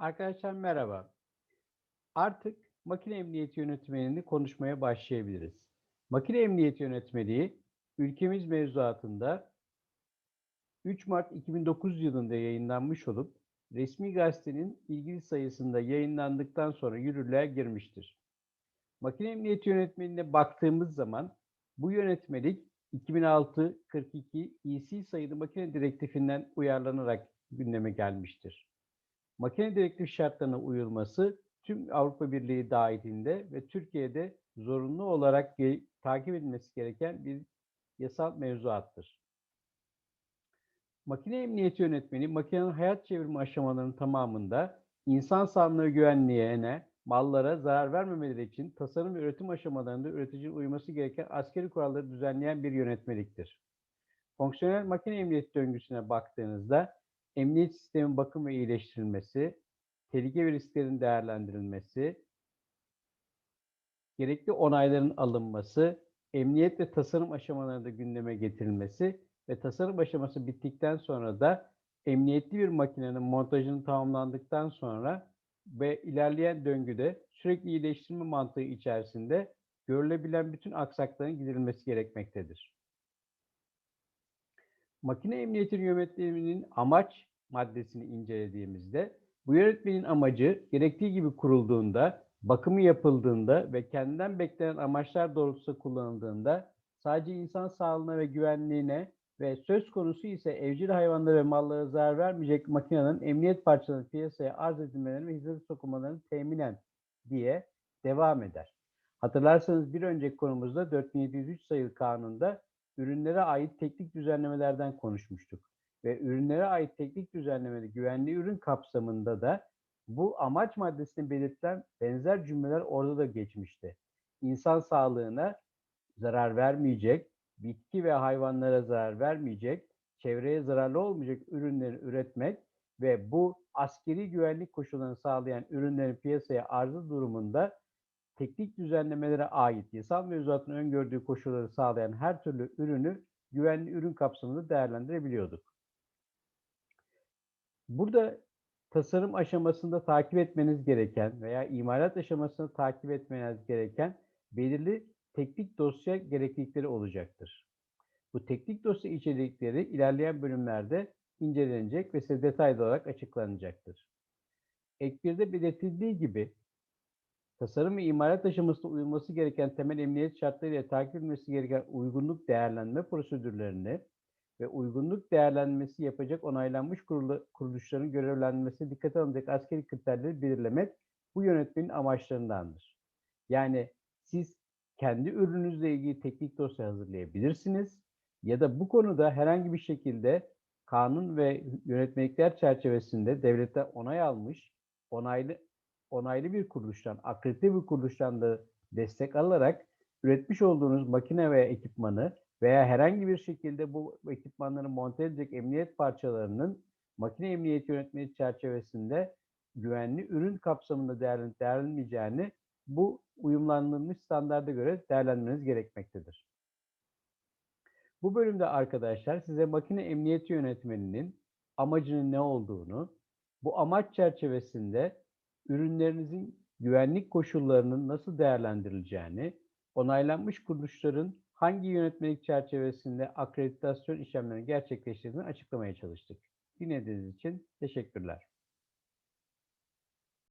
Arkadaşlar merhaba. Artık makine emniyeti yönetmeliğini konuşmaya başlayabiliriz. Makine emniyeti yönetmeliği ülkemiz mevzuatında 3 Mart 2009 yılında yayınlanmış olup resmi gazetenin ilgili sayısında yayınlandıktan sonra yürürlüğe girmiştir. Makine emniyeti yönetmeliğine baktığımız zaman bu yönetmelik 2006-42 EC sayılı makine direktifinden uyarlanarak gündeme gelmiştir makine direktif şartlarına uyulması tüm Avrupa Birliği dahilinde ve Türkiye'de zorunlu olarak takip edilmesi gereken bir yasal mevzuattır. Makine emniyeti yönetmeni makinenin hayat çevirme aşamalarının tamamında insan sağlığı güvenliğine, mallara zarar vermemeleri için tasarım ve üretim aşamalarında üreticinin uyması gereken askeri kuralları düzenleyen bir yönetmeliktir. Fonksiyonel makine emniyeti döngüsüne baktığınızda emniyet sistemi bakım ve iyileştirilmesi, tehlike ve risklerin değerlendirilmesi, gerekli onayların alınması, emniyet ve tasarım aşamalarında gündeme getirilmesi ve tasarım aşaması bittikten sonra da emniyetli bir makinenin montajını tamamlandıktan sonra ve ilerleyen döngüde sürekli iyileştirme mantığı içerisinde görülebilen bütün aksakların giderilmesi gerekmektedir. Makine emniyeti yönetmeliğinin amaç maddesini incelediğimizde bu yönetmenin amacı gerektiği gibi kurulduğunda, bakımı yapıldığında ve kendinden beklenen amaçlar doğrultusunda kullanıldığında sadece insan sağlığına ve güvenliğine ve söz konusu ise evcil hayvanlara ve mallara zarar vermeyecek makinenin emniyet parçalarının piyasaya arz edilmelerini ve hizmete sokulmalarını teminen diye devam eder. Hatırlarsanız bir önceki konumuzda 4703 sayılı kanunda ürünlere ait teknik düzenlemelerden konuşmuştuk. Ve ürünlere ait teknik düzenlemede güvenli ürün kapsamında da bu amaç maddesini belirten benzer cümleler orada da geçmişti. İnsan sağlığına zarar vermeyecek, bitki ve hayvanlara zarar vermeyecek, çevreye zararlı olmayacak ürünleri üretmek ve bu askeri güvenlik koşullarını sağlayan ürünlerin piyasaya arzı durumunda teknik düzenlemelere ait yasal mevzuatın öngördüğü koşulları sağlayan her türlü ürünü güvenli ürün kapsamında değerlendirebiliyorduk. Burada tasarım aşamasında takip etmeniz gereken veya imalat aşamasında takip etmeniz gereken belirli teknik dosya gereklilikleri olacaktır. Bu teknik dosya içerikleri ilerleyen bölümlerde incelenecek ve size detaylı olarak açıklanacaktır. Ek 1'de belirtildiği gibi tasarım ve imalat aşamasında uyulması gereken temel emniyet şartlarıyla takip edilmesi gereken uygunluk değerlendirme prosedürlerini ve uygunluk değerlendirmesi yapacak onaylanmış kuruluşların görevlendirmesi dikkate alınacak askeri kriterleri belirlemek bu yönetmenin amaçlarındandır. Yani siz kendi ürününüzle ilgili teknik dosya hazırlayabilirsiniz ya da bu konuda herhangi bir şekilde kanun ve yönetmelikler çerçevesinde devlette onay almış, onaylı onaylı bir kuruluştan, akredite bir kuruluştan da destek alarak üretmiş olduğunuz makine veya ekipmanı veya herhangi bir şekilde bu ekipmanları monte edecek emniyet parçalarının makine emniyeti yönetmeliği çerçevesinde güvenli ürün kapsamında değerlenip değerlenmeyeceğini bu uyumlandırılmış standarda göre değerlendirmeniz gerekmektedir. Bu bölümde arkadaşlar size makine emniyeti yönetmeliğinin amacının ne olduğunu, bu amaç çerçevesinde ürünlerinizin güvenlik koşullarının nasıl değerlendirileceğini, onaylanmış kuruluşların hangi yönetmelik çerçevesinde akreditasyon işlemlerini gerçekleştirdiğini açıklamaya çalıştık. Dinlediğiniz için teşekkürler.